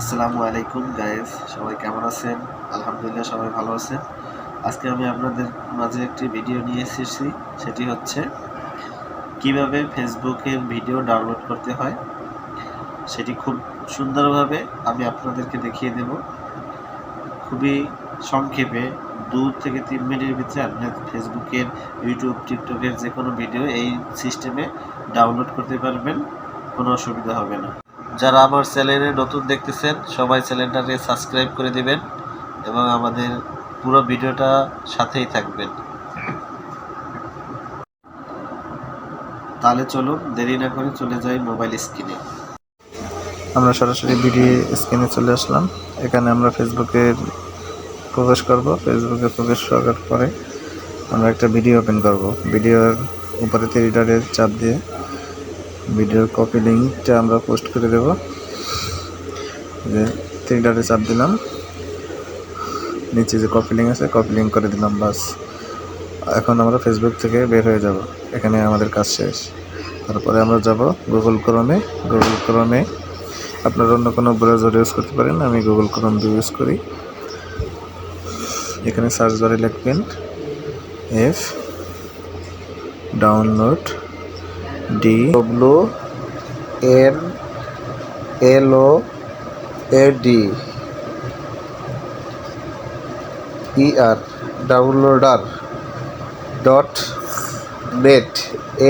আসসালামু আলাইকুম গাইজ সবাই কেমন আছেন? আলহামদুলিল্লাহ, সবাই ভালো আছেন। আজকে আমি আপনাদের মাঝে একটি ভিডিও নিয়ে এসেছি। সেটি হচ্ছে, কীভাবে ফেসবুকের ভিডিও ডাউনলোড করতে হয়। সেটি খুব সুন্দরভাবে আমি আপনাদেরকে দেখিয়ে দেব। খুবই সংক্ষেপে, দু থেকে তিন মিনিটের ভিতরে আপনার ফেসবুকের ইউটিউব টিকটকের যে কোনো ভিডিও এই সিস্টেমে ডাউনলোড করতে পারবেন। কোনো অসুবিধা হবে না। যারা আমার চ্যানেলে নতুন দেখতেছেন, সবাই চ্যানেলটাকে সাবস্ক্রাইব করে দিবেন এবং আমাদের পুরো ভিডিওটা সাথেই থাকবেন। তাহলে চলুন, দেরি না করে চলে যাই মোবাইল স্ক্রিনে। আমরা সরাসরি ভিডিও স্ক্রিনে চলে আসলাম। এখানে আমরা ফেসবুকে প্রবেশ করব। ফেসবুকে প্রবেশ করার পরে আমরা একটা ভিডিও ওপেন করব। ভিডিওর উপরে থ্রিডারে চাপ দিয়ে ভিডিওর কপি লিঙ্কটা আমরা পোস্ট করে দেব। যে থ্রিডারে চাপ দিলাম। নিচে যে কপি লিঙ্ক আছে কপি লিঙ্ক করে দিলাম, বাস। এখন আমরা ফেসবুক থেকে বের হয়ে যাব। এখানে আমাদের কাজ শেষ। তারপরে আমরা যাব গুগল ক্রমে গুগল ক্রমে আপনারা অন্য কোনো ব্রাউজার ইউজ করতে পারেন। আমি গুগল ক্রোম ইউজ করি। এখানে সার্চ বারে লিখবেন F download D W N L O A D E R downloader dot net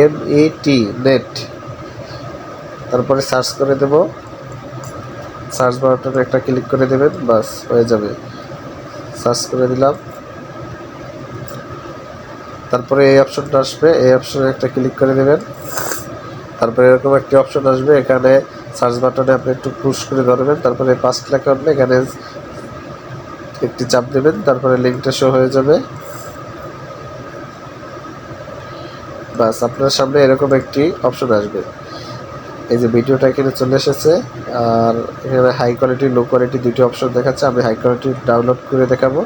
M E T net তারপরে সার্চ করে দেব। সার্চ বাটনে একটা ক্লিক করে দেবেন, বাস, হয়ে যাবে। সার্চ করে দিলাম। তারপরে এই অপশনটা আসবে, এই অপশনে একটা ক্লিক করে দেবেন। তারপরে এরকম একটি অপশন আসবে, এখানে সার্চ বাটনে আপনি একটু পুশ করে ধরবেন, তারপরে পাঁচ লেখা উঠবে এখানে একটি চাপ দেবেন, তারপরে লিঙ্কটা শো হয়ে যাবে। বাস, আপনার সামনে এরকম একটি অপশন আসবে। এই যে ভিডিওটা এখানে চলে এসেছে, আর এখানে হাই কোয়ালিটি লো কোয়ালিটি দুটি অপশন দেখাচ্ছে, আমি হাই কোয়ালিটি ডাউনলোড করে দেখাবো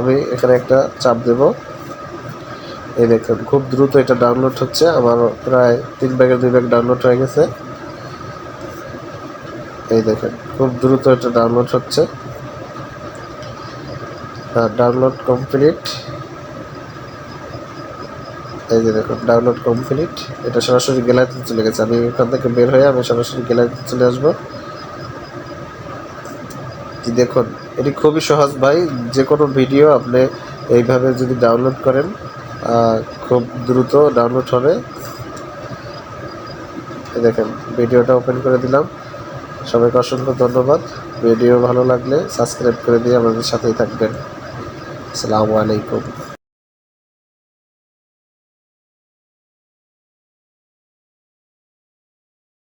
আমি এখানে একটা চাপ দেব। এই দেখুন, খুব দ্রুত এটা ডাউনলোড হচ্ছে। আমার প্রায় তিন ব্যাগের দুই ব্যাগ ডাউনলোড হয়ে গেছে। এই দেখেন, খুব দ্রুত এটা ডাউনলোড হচ্ছে। ডাউনলোড কমপ্লিট এই যে দেখুন ডাউনলোড কমপ্লিট এটা সরাসরি গ্যালারিতে চলে গেছে। আমি এখান থেকে বের হয়ে আমি সরাসরি গ্যালারিতে চলে আসব। দেখুন, এটি খুবই সহজ ভাই। যে কোনো ভিডিও আপনি এইভাবে যদি ডাউনলোড করেন খুব দ্রুত ডাউনলোড হবে। দেখেন, ভিডিওটা ওপেন করে দিলাম। সবাইকে অসংখ্য ধন্যবাদ। ভিডিও ভালো লাগলে সাবস্ক্রাইব করে দিয়ে আমাদের সাথেই থাকবেন। আসসালামু আলাইকুম।